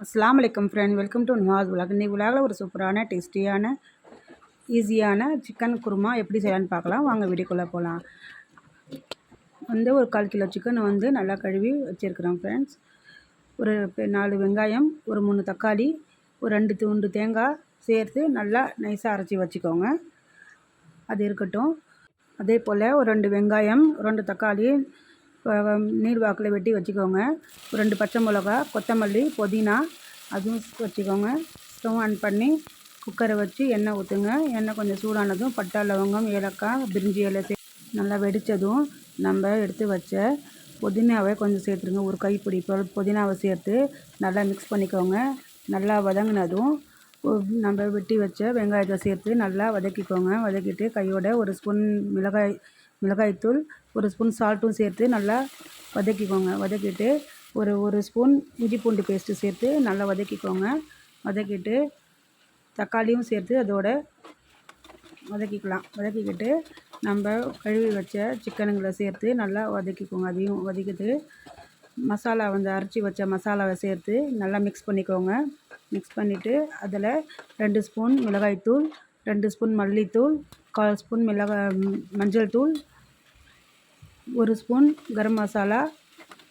அஸ்லாம் வலைக்கம் friend welcome to Nawaz உலக இன்னைக்கு உலகில் ஒரு சூப்பரான டேஸ்டியான ஈஸியான சிக்கன் குருமா எப்படி செய்யலான்னு பார்க்கலாம். வாங்க வீடியோக்குள்ளே போகலாம் வந்து ஒரு கால் கிலோ சிக்கன் வந்து நல்லா கழுவி வச்சுருக்குறோம் ஃப்ரெண்ட்ஸ் ஒரு பெ- நாலு வெங்காயம் ஒரு மூணு தக்காளி ஒரு ரெண்டு துண்டு தேங்காய் சேர்த்து நல்லா நைஸாக அரைச்சி வச்சுக்கோங்க. அது இருக்கட்டும். அதே போல் ஒரு ரெண்டு வெங்காயம் ரெண்டு தக்காளி நீர் வாக்கில் வெட்டி வச்சுக்கோங்க. ஒரு ரெண்டு பச்சை மிளகா கொத்தமல்லி புதினா அதுவும் வச்சுக்கோங்க. ஸ்டவ் ஆன் பண்ணி குக்கரை வச்சு எண்ணெய் ஊற்றுங்க எண்ணெய் கொஞ்சம் சூடானதும் பட்டை லவங்கம் ஏலக்காய் பிரிஞ்சி இலை சே நல்லா வெடித்ததும் நம்ம எடுத்து வச்ச புதினாவை கொஞ்சம் சேர்த்துருங்க. ஒரு கைப்பிடி புதினாவை சேர்த்து நல்லா மிக்ஸ் பண்ணிக்கோங்க. நல்லா வதங்கினதும் நம்ம வெட்டி வச்ச வெங்காயத்தை சேர்த்து நல்லா வதக்கிக்கோங்க. வதக்கிட்டு கையோட ஒரு ஸ்பூன் மிளகாய் மிளகாய்த்தூள் ஒரு ஸ்பூன் சால்ட்டும் சேர்த்து நல்லா வதக்கிக்கோங்க. வதக்கிட்டு ஒரு ஒரு ஸ்பூன் இஞ்சி பூண்டு பேஸ்ட்டு சேர்த்து நல்லா வதக்கிக்கோங்க. வதக்கிட்டு தக்காளியும் சேர்த்து அதோட வதக்கிக்கலாம். வதக்கிக்கிட்டு நம்ம கழுவி வச்ச சிக்கனுங்களை சேர்த்து நல்லா வதக்கிக்கோங்க. அதையும் வதக்கிட்டு மசாலா வந்து அரைச்சி வச்ச மசாலாவை சேர்த்து நல்லா மிக்ஸ் பண்ணிக்கோங்க. மிக்ஸ் பண்ணிவிட்டு அதில் ரெண்டு ஸ்பூன் மிளகாய்த்தூள் ரெண்டு ஸ்பூன் மல்லித்தூள் கால் ஸ்பூன் மிளகாய் மஞ்சள் தூள் ஒரு ஸ்பூன் கரம் மசாலா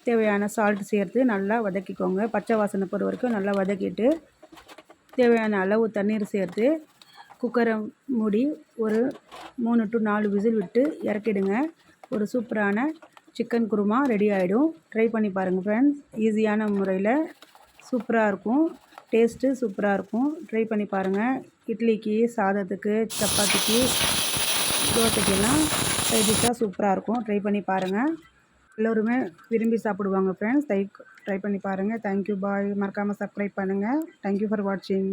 தேவையான சால்ட் சேர்த்து நல்லா வதக்கிக்கோங்க. பச்சை வாசனை போகிற வரைக்கும் நல்லா வதக்கிட்டு தேவையான அளவு தண்ணீர் சேர்த்து குக்கரை மூடி ஒரு மூணு டு நாலு விசில் விட்டு இறக்கிடுங்க. ஒரு சூப்பரான சிக்கன் குருமா ரெடி ஆகிடும் ட்ரை பண்ணி பாருங்கள் ஃப்ரெண்ட்ஸ் ஈஸியான முறையில் சூப்பராக இருக்கும். டேஸ்ட்டு சூப்பராக இருக்கும். ட்ரை பண்ணி பாருங்கள் இட்லிக்கு சாதத்துக்கு சப்பாத்திக்கு தோசைக்கெல்லாம் சைட் டிஷ்ஷாக சூப்பராக இருக்கும். ட்ரை பண்ணி பாருங்கள் எல்லோருமே விரும்பி சாப்பிடுவாங்க ஃப்ரெண்ட்ஸ் ட்ரை ட்ரை பண்ணி பாருங்கள் தேங்க்யூ பாய் மறக்காமல் சப்ஸ்கிரைப் பண்ணுங்கள் தேங்க்யூ ஃபார் வாட்சிங்